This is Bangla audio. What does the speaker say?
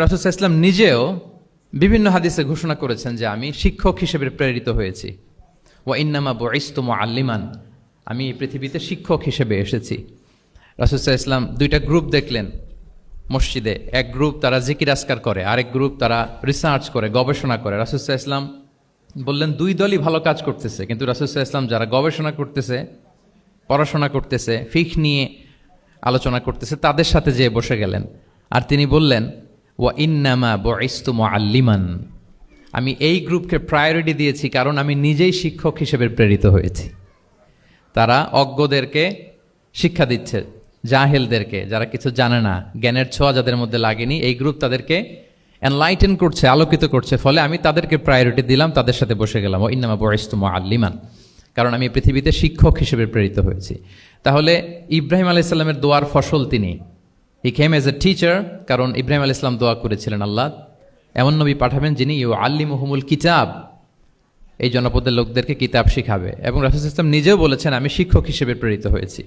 রাসুল ইসলাম নিজেও বিভিন্ন হাদিসে ঘোষণা করেছেন যে আমি শিক্ষক হিসেবে প্রেরিত হয়েছি। ওয়া ইন্নামা বইস্তুম আল্লিমান আমি এই পৃথিবীতে শিক্ষক হিসেবে এসেছি। রাসুসাহ ইসলাম দুইটা গ্রুপ দেখলেন মসজিদে। এক গ্রুপ তারা জিকির আসকার করে, আরেক গ্রুপ তারা রিসার্চ করে, গবেষণা করে। রাসুসাহ ইসলাম বললেন, দুই দলই ভালো কাজ করতেছে। কিন্তু রাসুসাহ ইসলাম যারা গবেষণা করতেছে, পড়াশোনা করতেছে ফিখ নিয়ে আলোচনা করতেছে, তাদের সাথে যেয়ে বসে গেলেন। আর তিনি বললেন ওয়া ইন্নামা বইস্তুম আল্লিমান আমি এই গ্রুপকে প্রায়োরিটি দিয়েছি কারণ আমি নিজেই শিক্ষক হিসেবে প্রেরিত হয়েছি। তারা অজ্ঞদেরকে শিক্ষা দিচ্ছে, জাহেলদেরকে, যারা কিছু জানে না, জ্ঞানের ছোঁয়া যাদের মধ্যে লাগেনি, এই গ্রুপ তাদেরকে এনলাইটেন করছে, আলোকিত করছে, ফলে আমি তাদেরকে প্রায়োরিটি দিলাম, তাদের সাথে বসে গেলাম। ও ইন্নামা বয়স্তুম আল্লিমান কারণ আমি পৃথিবীতে শিক্ষক হিসেবে প্রেরিত হয়েছি। তাহলে ইব্রাহিম আলাইসাল্লামের দোয়ার ফসল তিনি। হি খেম এজ এ টিচার কারণ ইব্রাহিম আল ইসলাম দোয়া করেছিলেন আল্লাহ। এমন নবী পাঠাবেন যিনি ইউ আল্লি মহমুল কিতাব। এই জনপদের লোকদেরকে কিতাব শিখাবে। এবং রাসুল ইসলাম নিজেও বলেছেন, আমি শিক্ষক হিসেবে প্রেরিত হয়েছি।